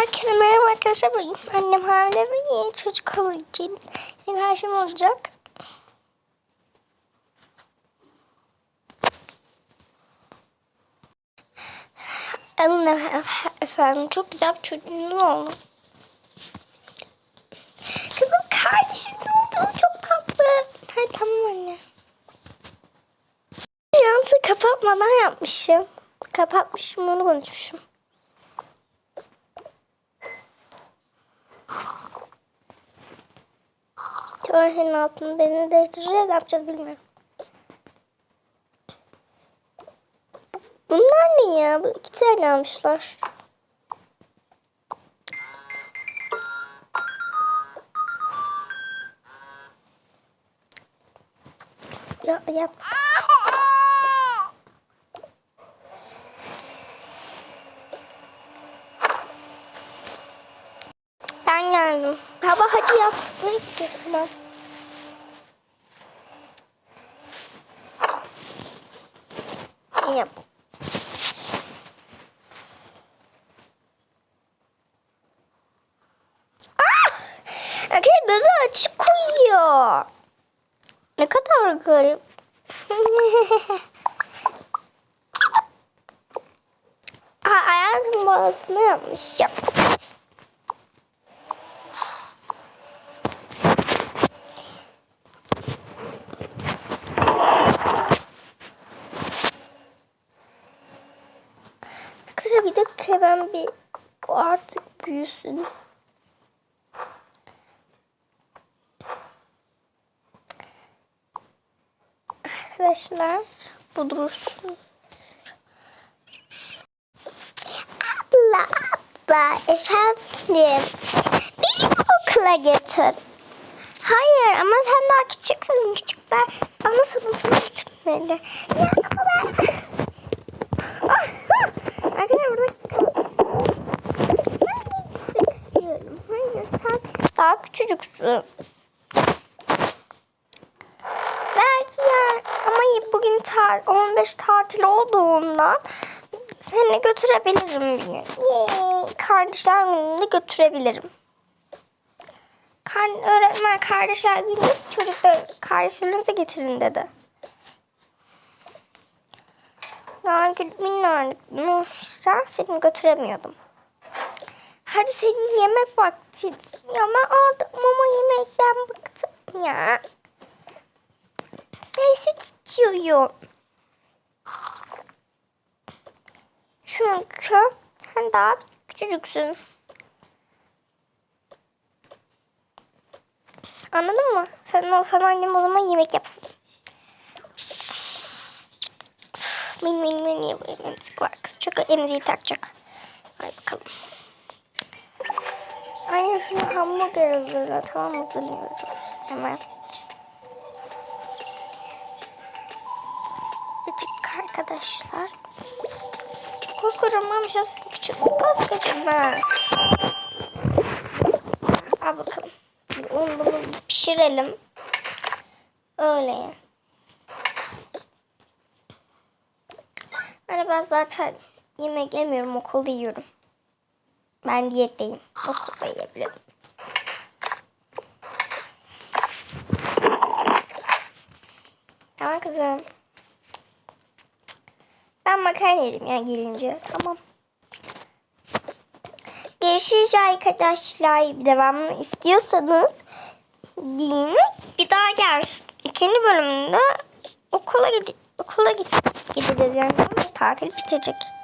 Herkese merhaba arkadaşlar. Bugün annem hamile ve yeni çocuk için yeni her şeyim olacak. Alın efe- efendim çok güzel bir çocuğunuz oldu. Kızım kardeşim ne oldu? Çok tatlı. Hadi tamam anne. Yansı kapatmadan yapmışım. Kapatmışım onu konuşmuşum. Sonra senin altını bezini değiştireceğiz. Ne yapacağız bilmiyorum. Bunlar ne ya? Bu iki tane almışlar. Ya yap. Ben geldim. Baba hadi yat. Ne gidiyorsun ben? Yap. Ah! Erkek gözü açık uyuyor. Ne kadar garip. ha, hayatım altına yapmış. Yap. Arkadaşlar bir dakika ben bir o artık büyüsün. Arkadaşlar bu. Abla abla efendim. Beni okula getir. Hayır ama sen daha küçüksün. Küçükler ana sınıfına gitmeli. Ya ama ben... Ah, ah. Arkadaşlar burada ben de gitmek istiyorum. Hayır sen daha küçücüksün. Belki ya ama bugün ta 15 tatil olduğundan seni götürebilirim bir gün. Kardeşler gününde götürebilirim. Kar öğretmen kardeşler günü çocuklar kardeşlerinizi getirin dedi. Daha Nurşah seni götüremiyordum. Hadi senin yemek vakti. Ama artık mama yemekten bıktım ya. Hey süt içiyorum. Çünkü sen daha küçücüksün. Anladın mı? Sen olsan annem o zaman yemek yapsın. Benim elime niye böyle emzik var kız? Çok emziği takacak. Hadi bakalım. Anne şunu hamburger hazırla. Tamam hazırlıyorum. Hemen. Dakika arkadaşlar. Koskocaman bir şey küçük. Koskocaman. Al bakalım. Onu bunu pişirelim. Öyle ya. Hani zaten yemek yemiyorum okulda yiyorum. Ben diyetteyim. Okulda yiyebilirim. Tamam kızım. Ben makarna yedim ya gelince. Tamam. Görüşürüz arkadaşlar. Devamını istiyorsanız din bir daha gelsin. İkinci bölümünde okula gidip okula gideceğiz yani. Tatil bitecek.